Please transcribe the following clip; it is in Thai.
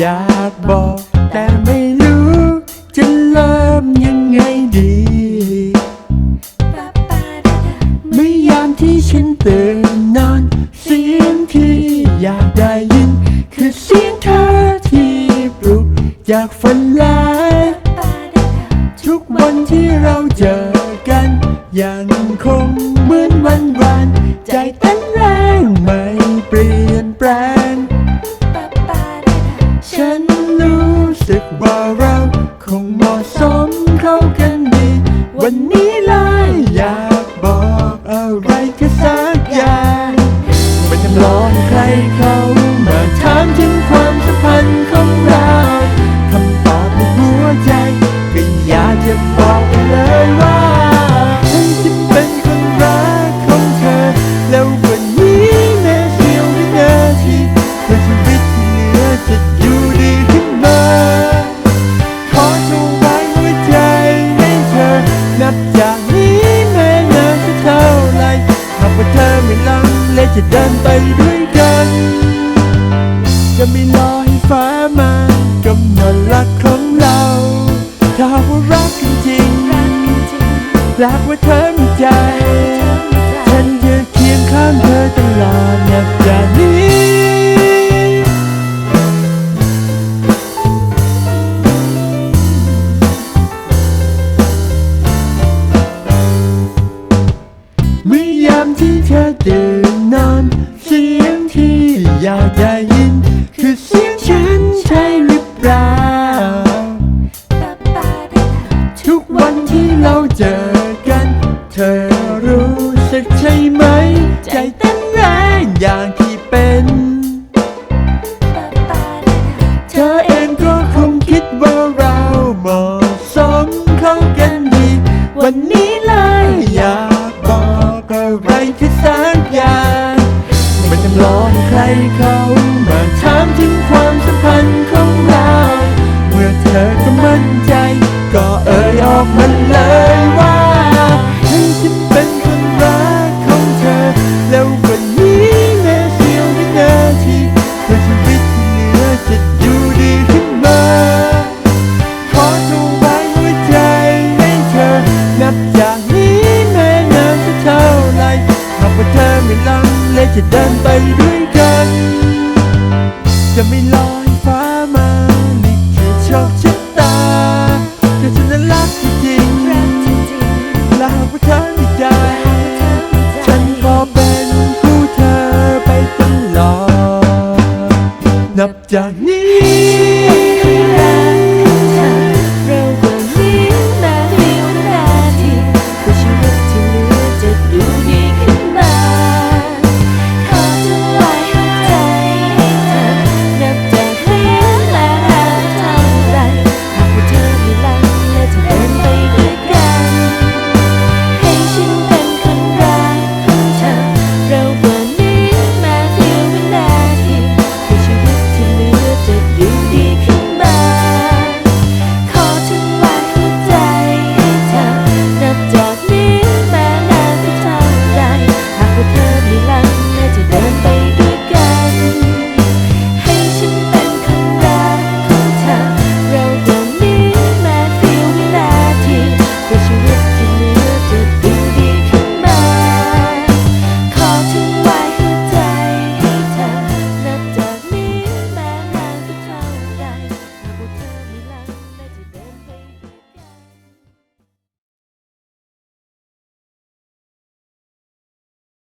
อยากบอกแต่ไม่รู้ จะเริ่มยังไงดี ไม่ยามที่ฉันตื่นนอน เสียงที่อยากได้ยิน คือเสียงเธอที่ปลุกจากฝันร้ายทุกวันที่เราเจอกัน ยังคงเหมือนวันวานใจเต้นแรงไม่เปลี่ยนแปลง เราคงเหมาะสมเข้ากันดี วันนี้หลายอย่าง ลังและจะเดินไปด้วยกัน จะไม่รอให้ฟ้ามากำหนดรักของเรา ถ้าหาว่ารักกันจริง รักว่าเธอมีใจ เมื่อยามที่เธอตื่นนอน เสียงที่อยากได้ยิ จะเดินไปด้วยกัน จะไม่ลอยฟ้ามา นี่คือโชคชะตาเธอฉันนั้นรักจริงๆและหากว่าเธอไม่ได้ ฉันขอเป็นคู่เธอไปตลอด นับจากนี้